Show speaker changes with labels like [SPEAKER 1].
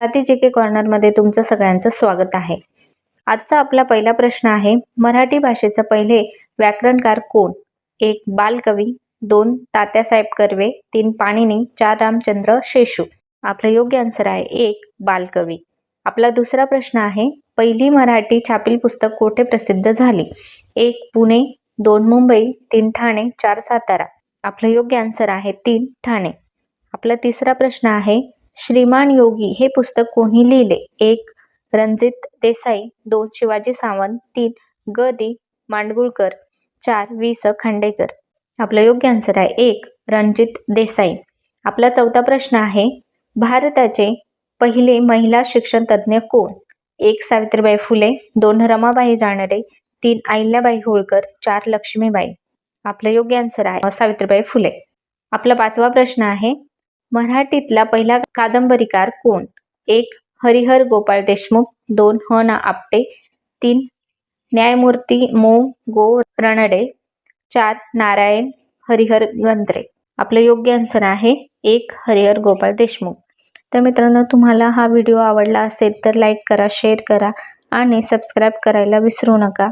[SPEAKER 1] स्वाती जे के कॉर्नरमध्ये तुमचं सगळ्यांचं स्वागत आहे. आजचा आपला पहिला प्रश्न आहे मराठी भाषेचं पहिले व्याकरणकार कोण? एक बालकवी दोन तात्यासाहेब कर्वे तीन पाणिनी चार रामचंद्र शेषू. आपलं योग्य आन्सर आहे एक बालकवी. आपला दुसरा प्रश्न आहे पहिली मराठी छापील पुस्तक कोठे प्रसिद्ध झाली? एक पुणे दोन मुंबई तीन ठाणे चार सातारा. आपलं योग्य आन्सर आहे तीन ठाणे. आपला तिसरा प्रश्न आहे श्रीमान योगी हे पुस्तक कोणी लिहिले? एक रणजित देसाई दोन शिवाजी सावंत तीन ग. दी. मांडगुळकर चार वि स. खांडेकर. आपलं योग्य आन्सर आहे. एक रणजित देसाई. आपला चौथा प्रश्न आहे भारताचे पहिले महिला शिक्षण तज्ज्ञ कोण? एक सावित्रीबाई फुले दोन रमाबाई रानडे तीन अहिल्याबाई होळकर चार लक्ष्मीबाई. आपलं योग्य आन्सर आहे सावित्रीबाई फुले. आपला पाचवा प्रश्न आहे मराठीतला पहिला कादंबरीकार कोण? एक हरिहर गोपाळ देशमुख दोन ह ना आपटे तीन न्यायमूर्ती मो. गो. रणडे चार नारायण हरिहर गंत्रे आपलं योग्य आन्सर आहे एक हरिहर गोपाळ देशमुख. तर मित्रांनो तुम्हाला हा व्हिडिओ आवडला असेल तर लाईक करा शेअर करा आणि सबस्क्राईब करायला विसरू नका.